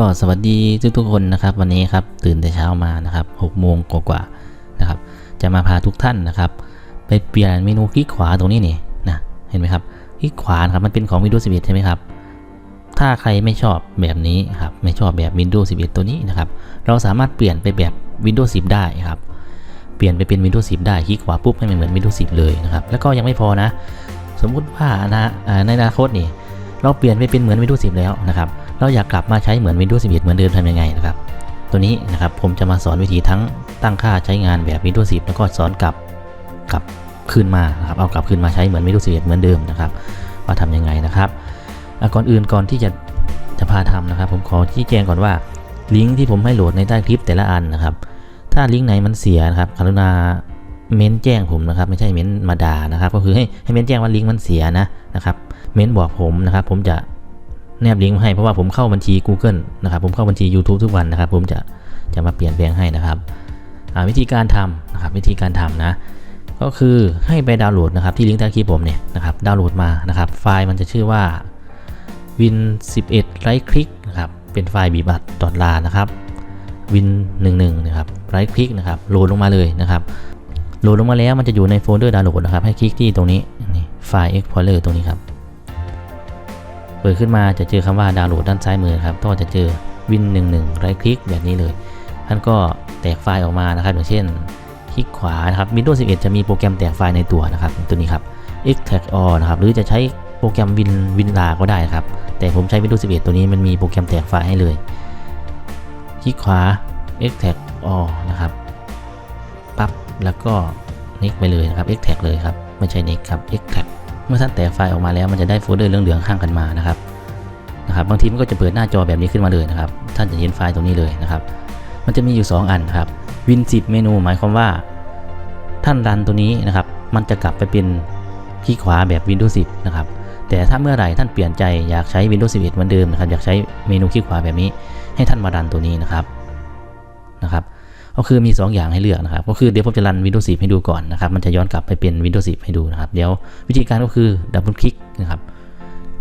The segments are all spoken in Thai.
ก็สวัสดีทุกทุกๆคนนะครับ วันนี้ครับตื่นแต่เช้ามานะครับ6โมงกว่าๆนะครับ จะมาพาทุกท่านนะครับ ไปเปลี่ยนเมนูคลิกขวาตรงนี้นี่นะเห็นไหมครับคลิกขวาครับมันเป็นของ Windows 11 ใช่ไหมครับ ถ้าใครไม่ชอบแบบนี้ครับไม่ชอบแบบ Windows 11 ตัวนี้นะครับ เราสามารถเปลี่ยนไปแบบ Windows 10 ได้ครับเปลี่ยนไปเป็น Windows 10 ได้คลิกขวาปุ๊บให้มันเหมือน Windows 10 เลยนะครับแล้วก็ยังไม่พอนะ สมมุติว่านะในอนาคตนี่เราเปลี่ยนไปเป็นเหมือน Windows 10 แล้วนะครับ เราอยากกลับมาใช้เหมือน Windows 11 เหมือนเดิมทำยังไงนะครับ ตัวนี้นะครับผมจะมาสอนวิธีทั้งตั้งค่าใช้งานแบบ Windows 10 แล้วก็สอนกลับกลับคืนมานะครับเอากลับคืนมาใช้เหมือน Windows 11 เหมือนเดิมนะครับว่าทำยังไงนะครับก่อนอื่นก่อนที่จะจะพาทำนะครับผมขอชี้แจงก่อนว่าลิงก์ที่ผมให้โหลดในใต้คลิปแต่ละอันนะครับ ถ้าลิงก์ไหนมันเสียนะครับกรุณาเม้นแจ้งผมนะครับไม่ใช่เม้นมาด่านะครับ ก็คือให้ให้เม้นแจ้งว่าลิงก์มันเสียนะนะครับ เม้นบอกผมนะครับ ผมจะ แนบลิงก์มาให้เพราะว่าผมเข้าบัญชี Google นะครับผมเข้าบัญชี YouTube ทุกวันนะครับ ผมจะจะมาเปลี่ยนแปลงให้นะครับวิธีการทำนะครับวิธีการทำนะ ก็คือให้ไปดาวน์โหลดนะครับที่ลิงก์ใต้คลิปผมเนี่ยนะครับดาวน์โหลดมานะครับ ไฟล์มันจะชื่อว่า win 11 right click นะครับเป็นไฟล์บีบัตดอทลานะครับ win 11นะครับ right click นะครับโหลดลงมาเลยนะครับโหลดลงมาแล้วมันจะอยู่ในโฟลเดอร์ดาวน์โหลดนะครับให้คลิกที่ตรงนี้นี่ไฟล์ explorer ตรงนี้ครับ ปิดขึ้นมาจะเจอคำว่าดาวน์โหลดด้านซ้ายมือครับก็จะเจอ win 11 right click แบบนี้เลยท่านก็แตกไฟล์ออกมานะครับอย่างเช่น คลิกขวานะครับ Windows 11 จะมีโปรแกรมแตกไฟล์ในตัวนะครับ ตัวนี้ครับ extract all นะครับหรือจะใช้โปรแกรม Win WinRAR ก็ได้ครับ แต่ผมใช้ Windows 11 ตัวนี้มันมีโปรแกรมแตกไฟล์ให้เลย คลิกขวา extract all นะครับปั๊บแล้วก็ next ไปเลยนะครับ extract เลยครับไม่ใช่ next ครับ extract เมื่อท่านแตกไฟล์ออกมาแล้วมันจะได้โฟลเดอร์เหลืองๆข้างกันมานะครับนะครับบางทีมันก็จะเปิดหน้าจอแบบนี้ขึ้นมาเลยนะครับ ท่านจะเห็นไฟล์ตรงนี้เลยนะครับ มันจะมีอยู่ 2 อันครับ Win 10 เมนูหมายความว่า ท่านรันตัวนี้นะครับ มันจะกลับไปเป็นคลิกขวาแบบ Windows 10 นะครับ แต่ถ้าเมื่อไหร่ท่านเปลี่ยนใจอยากใช้ Windows 11 เหมือนเดิมนะครับ อยากใช้เมนูคลิกขวาแบบนี้ ให้ท่านมารันตัวนี้นะครับ นะครับ ก็คือมี 2 อย่างให้เลือกนะครับ ก็คือเดี๋ยวผมจะรัน Windows 10 ให้ดูก่อนนะครับ มันจะย้อนกลับไปเป็น Windows 10 ให้ดูนะครับ เดี๋ยววิธีการก็คือดับเบิลคลิกนะครับ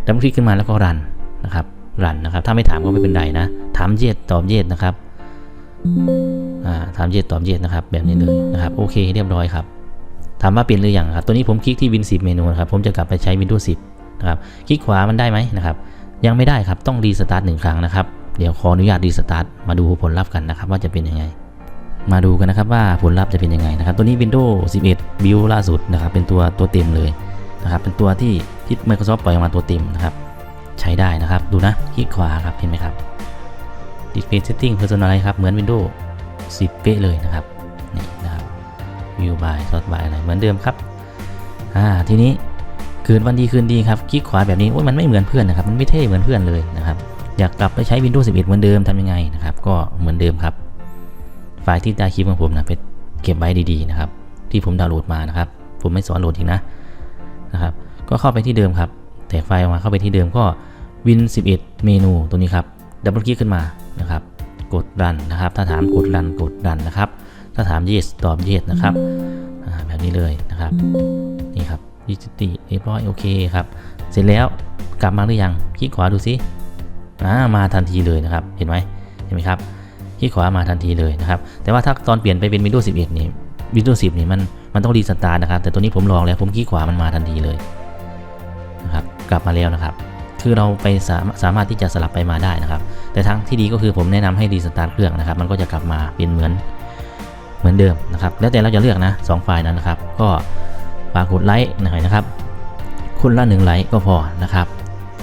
ดับเบิลคลิกขึ้นมาแล้วก็รันนะครับ รันนะครับ ถ้าไม่ถามก็ไม่เป็นไรนะ ถามเย็ดตอบเย็ดนะครับ อ่า ถามเย็ดตอบเย็ดนะครับ แบบนี้เลยนะครับ โอเคเรียบร้อยครับ ถามว่าเปลี่ยนหรือยังครับ ตัวนี้ผมคลิกที่ Win 10 เมนูนะครับ ผมจะกลับไปใช้ Windows 10 นะครับ คลิกขวามันได้ไหมนะครับ ยังไม่ได้ครับ ต้องรีสตาร์ทหนึ่งครั้งนะครับ เดี๋ยวขออนุญาตรีสตาร์ทมาดูผลลัพธ์กันนะครับ ว่าจะเป็นยังไง มาดูกันนะครับว่าผลลัพธ์จะเป็นยังไงนะครับ ตัวนี้ Windows 11 Build ล่าสุดนะครับ เป็นตัวตัวเต็มเลยนะครับ เป็นตัวที่ที่ Microsoft ปล่อยออกมาตัวเต็มนะครับ ใช้ได้นะครับ ดูนะ คลิกขวาครับ เห็นไหมครับ Display Setting Personalize ครับ เหมือน Windows 10 เป๊ะเลยนะครับ นี่นะครับ View by Sort by อะไร เหมือนเดิมครับ อ่า ทีนี้เกิดวันดีคืนดีครับ คลิกขวาแบบนี้ โอ้ยมันไม่เหมือนเพื่อนนะครับ มันไม่เท่เหมือนเพื่อนเลยนะครับ อยากกลับไปใช้ Windows 11 เหมือนเดิมทำยังไงนะครับ ก็เหมือนเดิมครับ ไฟล์ที่ใต้คลิปของผมนะไปเก็บไว้ดีๆนะครับ ที่ผมดาวน์โหลดมานะครับ ผมไม่สอนโหลดอีกนะนะครับ ก็เข้าไปที่เดิมครับ แตกไฟล์ออกมาเข้าไปที่เดิมก็ Win 11 เมนูตัวนี้ครับดับเบิลคลิกขึ้นมานะครับ กดรันนะครับ ถ้าถามกดรันกดรันนะครับ ถ้าถาม yes ตอบ yes นะครับแบบนี้เลยนะครับ นี่ครับดิจิตีเรียบร้อยโอเคครับ เสร็จแล้วกลับมาหรือยังคลิกขวาดูซิอ่ามาทันทีเลยนะครับ เห็นไหมเห็นไหมครับ คลิกขวามาทันทีเลยนะครับ แต่ว่าถ้าตอนเปลี่ยนไปเป็น Windows 11 นี่ Windows 10 นี่มันมันต้องรีสตาร์ทนะครับ แต่ตัวนี้ผมลองแล้วผมคลิกขวามันมาทันทีเลยนะครับกลับมาแล้วนะครับ คือเราไปสามสามารถที่จะสลับไปมาได้นะครับ แต่ทางที่ดีก็คือผมแนะนำให้รีสตาร์ทเครื่องนะครับ มันก็จะกลับมาเป็นเหมือนเหมือนเดิมนะครับ แล้วแต่เราจะเลือกนะสองไฟล์นั้นนะครับ ก็ฝากกดไลค์หน่อยนะครับคนละหนึ่งไลค์ก็พอนะครับ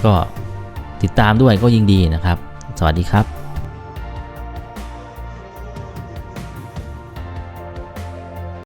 ก็ติดตามด้วยก็ยิ่งดีนะครับ สวัสดีครับ